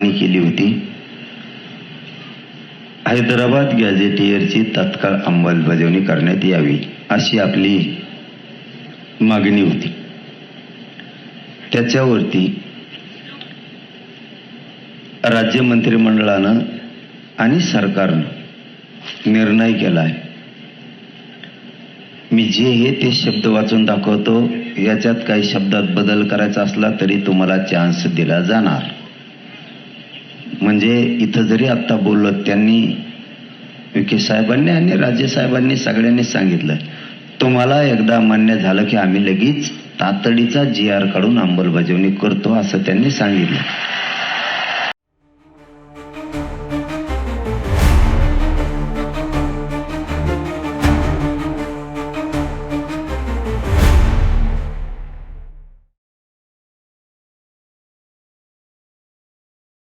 मागणी केली होती. हैदराबाद गॅझेटियरची तत्काळ अंमलबजावणी करण्यात यावी अशी आपली मागणी होती. त्याच्यावरती राज्य मंत्रिमंडळानं आणि सरकारनं निर्णय केला आहे मी जे हे ते शब्द वाचून दाखवतो याच्यात काही शब्दात बदल करायचा असला तरी तुम्हाला चान्स दिला जाणार. म्हणजे इथं जरी आत्ता बोललो त्यांनी विखे साहेबांनी आणि राज्य साहेबांनी सगळ्यांनी सांगितलं. तुम्हाला एकदा मान्य झालं की आम्ही लगेच तातडीचा जी आर काढून अंमलबजावणी करतो असं त्यांनी सांगितलं.